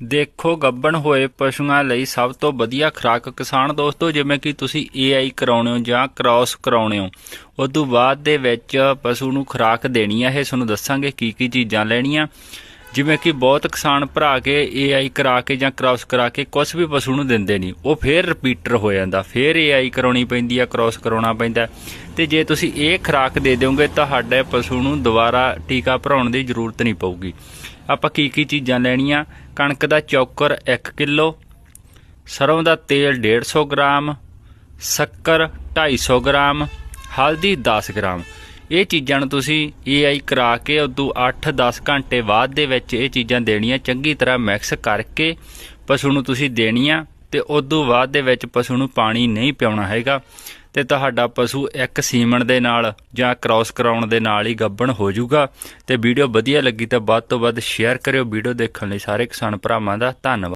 ਦੇਖੋ ਗੱਬਣ ਹੋਏ ਪਸ਼ੂਆਂ ਲਈ ਸਭ ਤੋਂ ਵਧੀਆ ਖੁਰਾਕ ਕਿਸਾਨ ਦੋਸਤੋ, ਜਿਵੇਂ ਕਿ ਤੁਸੀਂ AI ਕਰਾਉਣੇ ਹੋ ਜਾਂ ਕ੍ਰਾਸ ਕਰਾਉਣੇ ਹੋ, ਉਦੋਂ ਬਾਅਦ ਦੇ ਵਿੱਚ ਪਸ਼ੂ ਨੂੰ ਖੁਰਾਕ ਦੇਣੀ ਹੈ ਇਹ ਤੁਹਾਨੂੰ ਦੱਸਾਂਗੇ ਕੀ ਕੀ ਚੀਜ਼ਾਂ ਲੈਣੀਆਂ। ਜਿਵੇਂ ਕਿ ਬਹੁਤ ਕਿਸਾਨ ਭਰਾ ਕੇ AI ਕਰਾ ਕੇ ਜਾਂ ਕ੍ਰਾਸ ਕਰਾ ਕੇ ਕੁਝ ਵੀ ਪਸ਼ੂ ਨੂੰ ਦਿੰਦੇ ਨਹੀਂ। ਉਹ ਫੇਰ ਰਿਪੀਟਰ ਹੋ ਜਾਂਦਾ, ਫੇਰ AI ਕਰਾਉਣੀ ਪੈਂਦੀ ਆ ਕ੍ਰਾਸ ਕਰਾਉਣਾ ਪੈਂਦਾ। ਤੇ ਜੇ ਤੁਸੀਂ ਇਹ ਖੁਰਾਕ ਦੇ ਦਿਓਗੇ ਤਾਂ ਸਾਡੇ ਪਸ਼ੂ ਨੂੰ ਦੁਬਾਰਾ ਟੀਕਾ ਭਰਾਉਣ ਦੀ ਜ਼ਰੂਰਤ ਨਹੀਂ ਪਊਗੀ। ਆਪਾਂ ਕੀ ਕੀ ਚੀਜ਼ਾਂ ਲੈਣੀਆਂ? ਕਣਕ ਦਾ ਚੌਕਰ 1 ਕਿਲੋ, ਸਰੋਂ ਦਾ ਤੇਲ 150 ਗ੍ਰਾਮ, ਸ਼ੱਕਰ 250 ਗ੍ਰਾਮ, ਹਲਦੀ 10 ਗ੍ਰਾਮ। ਇਹ ਚੀਜ਼ਾਂ ਨੂੰ ਤੁਸੀਂ AI ਕਰਾ ਕੇ ਉਦੋਂ 8-10 ਘੰਟੇ ਬਾਅਦ ਦੇ ਵਿੱਚ ਇਹ ਚੀਜ਼ਾਂ ਦੇਣੀਆਂ, ਚੰਗੀ ਤਰ੍ਹਾਂ ਮਿਕਸ ਕਰਕੇ ਪਸ਼ੂ ਨੂੰ ਤੁਸੀਂ ਦੇਣੀਆਂ ਤੇ ਉਦੋਂ ਬਾਅਦ ਦੇ ਵਿੱਚ ਪਸ਼ੂ ਨੂੰ ਪਾਣੀ ਨਹੀਂ ਪਿਆਉਣਾ ਹੈਗਾ ਤੇ ਤੁਹਾਡਾ ਪਸ਼ੂ ਇੱਕ ਸੀਮਣ ਦੇ ਨਾਲ ਜਾਂ ਕ੍ਰਾਸ ਕਰਾਉਣ ਦੇ ਨਾਲ ਹੀ ਗੱਬਣ ਹੋ ਜਾਊਗਾ। ਤੇ ਵੀਡੀਓ ਵਧੀਆ ਲੱਗੀ ਤਾਂ ਵੱਧ ਤੋਂ ਵੱਧ ਸ਼ੇਅਰ ਕਰਿਓ ਵੀਡੀਓ ਦੇਖਣ ਲਈ ਸਾਰੇ ਕਿਸਾਨ ਭਰਾਵਾਂ ਦਾ ਧੰਨਵਾਦ।